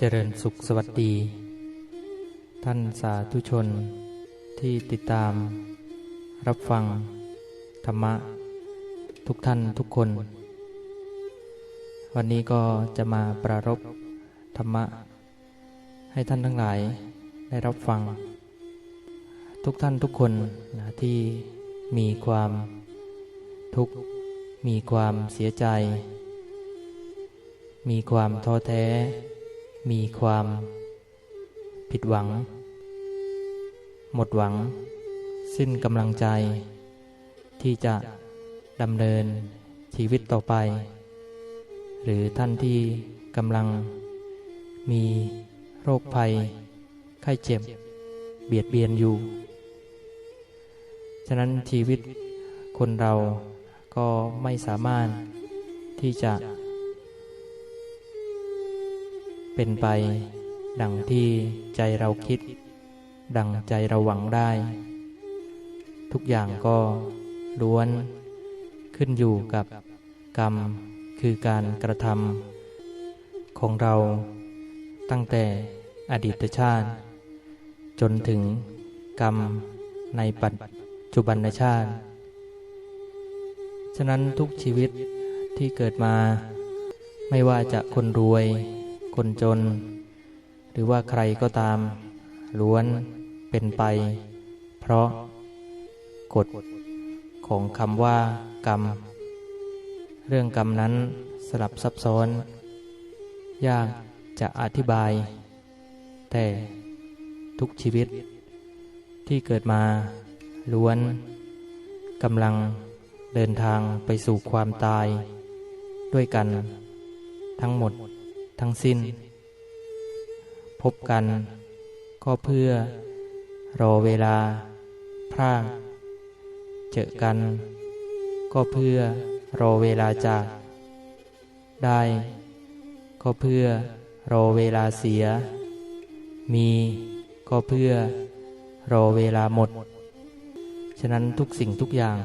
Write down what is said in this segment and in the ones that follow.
เจริญสุขสวัสดี ท่านสาธุชนที่ติดตาม รับฟัง ธรรมะ ทุกท่านทุกคน วันนี้ก็จะมาปรารบธรรมะ ให้ท่านทั้งหลายได้รับฟัง ทุกท่านทุกคนนะที่มีความทุกข์มีความเสียใจ มีความท้อแท้ มีความผิดหวัง หมดหวัง สิ้นกำลังใจ ที่จะดำเนินชีวิตต่อไป หรือท่านที่กำลังมีโรคภัย ไข้เจ็บ เบียดเบียนอยู่ ฉะนั้นชีวิตคนเราก็ไม่สามารถที่จะ เป็นไป ดังที่ใจเราคิด ดังใจเราหวังได้ ทุกอย่างก็ล้วน ขึ้นอยู่กับกรรมคือการกระทำของเราตั้งแต่อดีตชาติ จนถึงกรรมในปัจจุบันชาติ ฉะนั้นทุกชีวิตที่เกิดมา ไม่ว่าจะคนรวย คนจน หรือว่าใครก็ตาม ล้วนเป็นไป เพราะ กฎของคำว่ากรรม เรื่องกรรมนั้นสลับซับซ้อน ยากจะอธิบาย แต่ทุกชีวิต ที่เกิดมา ล้วนกำลังเดินทางไปสู่ความตาย ด้วยกันทั้งหมด ทั้งสิ้น พบกันก็เพื่อรอเวลาพรากเจอกัน ก็เพื่อรอเวลาจาก ได้ ก็เพื่อรอเวลาเสีย มีก็เพื่อรอเวลาหมด ฉะนั้นทุกสิ่งทุกอย่าง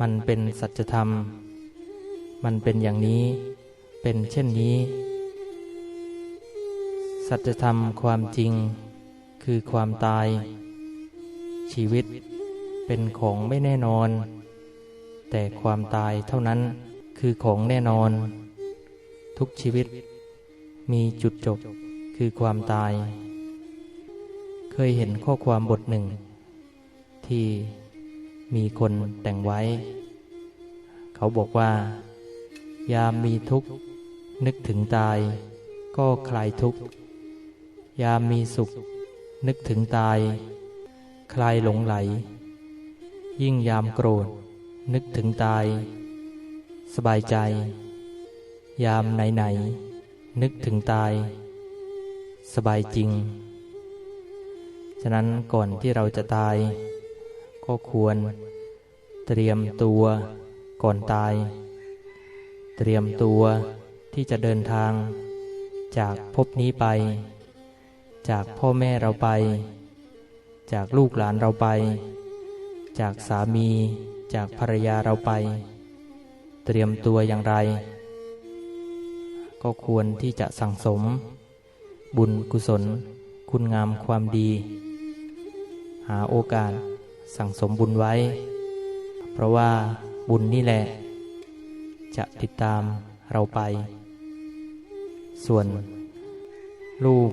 มันเป็นสัจธรรม มันเป็นอย่างนี้ เป็นเช่นนี้ สัจธรรมความจริง คือความตาย ชีวิตเป็นของไม่แน่นอน แต่ความตายเท่านั้นคือของแน่นอน ทุกชีวิต มีจุดจบคือความตาย เคยเห็นข้อความบทหนึ่ง ที่มีคนแต่งไว้ เขาบอกว่า ยามมีทุกข์ นึกถึงตาย ก็คลายทุกข์ ยามมีสุข นึกถึงตาย คลายหลงไหล ยิ่งยามโกรธ นึกถึงตาย สบายใจ ยามไหนไหน นึกถึงตาย สบายจริง ฉะนั้นก่อนที่เราจะตาย ก็ควร เตรียมตัวก่อนตาย เตรียมตัวที่จะเดินทางจากภพนี้ไป จากพ่อแม่เราไป จากลูกหลานเราไป จากสามี จากภรรยาเราไป เตรียมตัวอย่างไร ก็ควรที่จะสั่งสม บุญกุศล คุณงามความดี หาโอกาสสั่งสมบุญไว้ เพราะว่าบุญนี่แหละ จะติดตามเราไป ส่วน ลูก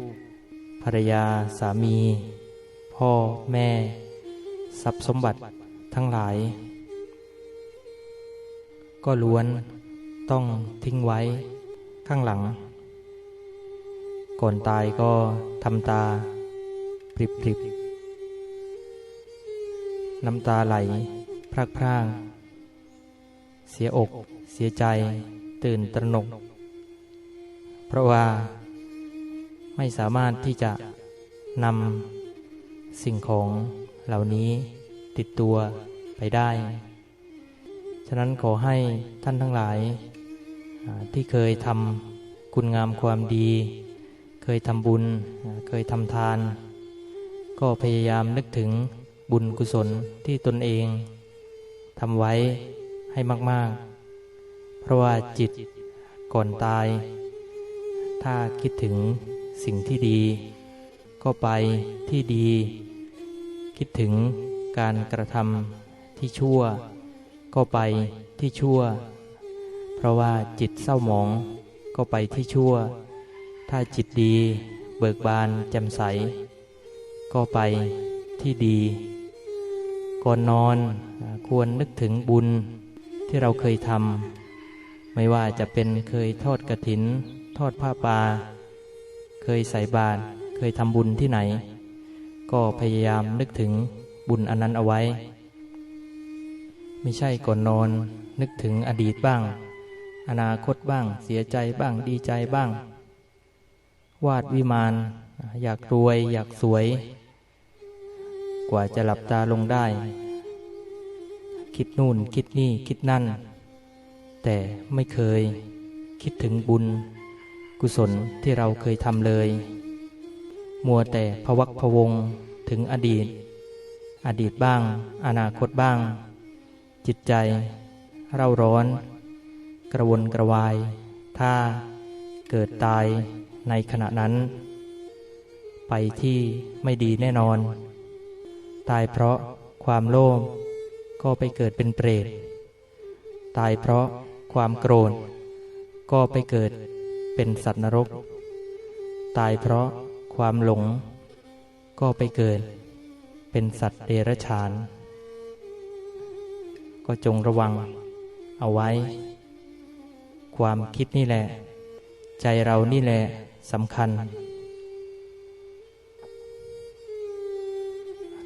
ภรรยา สามี พ่อแม่ ทรัพย์สมบัติทั้งหลาย ก็ล้วนต้องทิ้งไว้ข้างหลัง ก่อนตายก็ทำตาปริบปริบน้ำตาไหล พรากพรางเสียอก เสียใจ ตื่นตระหนก เพราะว่า ไม่สามารถที่จะนำสิ่งของเหล่านี้ติดตัวไปได้ ฉะนั้นขอให้ท่านทั้งหลายที่เคยทำคุณงามความดี เคยทำบุญ เคยทำทาน ก็พยายามนึกถึงบุญกุศลที่ตนเองทำไว้ให้มาก ๆ เพราะว่าจิตก่อนตาย ถ้าคิดถึง สิ่งที่ดี ก็ไปที่ดี คิดถึงการกระทำที่ชั่ว ก็ไปที่ชั่ว เพราะว่าจิตเศร้าหมองก็ไปที่ชั่ว ถ้าจิตดีเบิกบานแจ่มใส ก็ไปที่ดี ก่อนนอนควรนึกถึงบุญที่เราเคยทำไม่ว่าจะเป็นเคยทอดกระถิน ทอดผ้าป่า เคยใส่บาตรเคยทำบุญที่ไหน ก็พยายามนึกถึงบุญอันนั้นเอาไว้ ไม่ใช่ก่อนนอน นึกถึงอดีตบ้าง อนาคตบ้าง เสียใจบ้างดีใจบ้าง วาดวิมานอยากรวย อยากสวย กว่าจะหลับตาลงได้ คิดนู่นคิดนี่คิดนั่น แต่ไม่เคยคิดถึงบุญ กุศลที่เราเคยทำเลย มัวแต่พวักพวงถึงอดีต อดีตบ้าง อนาคตบ้าง จิตใจ เร่าร้อน กระวนกระวาย ถ้าเกิดตายในขณะนั้น ไปที่ไม่ดีแน่นอน ตายเพราะความโลภก็ไปเกิดเป็นเปรต ตายเพราะความโกรธ ก็ไปเกิด เป็นสัตว์นรก ตายเพราะความหลง ก็ไปเกิด เป็นสัตว์เดรัจฉาน ก็จงระวังเอาไว้ ความคิดนี่แหละ ใจเรานี่แหละสำคัญ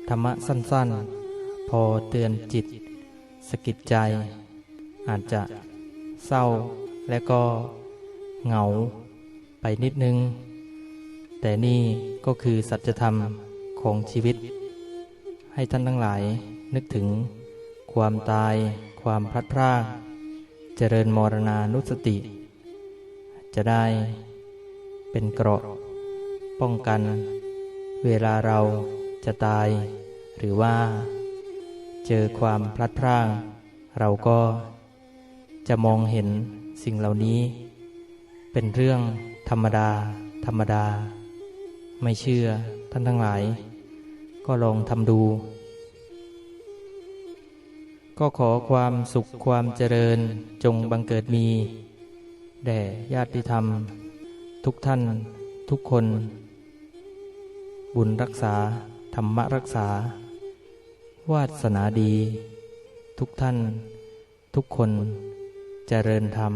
ธรรมะสั้นๆ พอเตือนจิต สกิดใจ อาจจะเศร้าและก็ เหงาไปนิดนึง แต่นี่ก็คือสัจธรรมของชีวิต ให้ท่านทั้งหลายนึกถึงความตาย ความพลัดพรากเจริญมรณานุสติ จะได้เป็นเกราะป้องกัน เวลาเราจะตาย หรือว่า เจอความพลัดพรากเราก็จะมองเห็นสิ่งเหล่านี้ เป็นเรื่องธรรมดา ธรรมดา ไม่เชื่อท่านทั้งหลาย ก็ลองทำดู ก็ขอความสุขความเจริญจงบังเกิดมี แด่ญาติธรรม ทุกท่านทุกคน บุญรักษา ธรรมรักษา วาสนาดี ทุกท่าน ทุกคนเจริญธรรม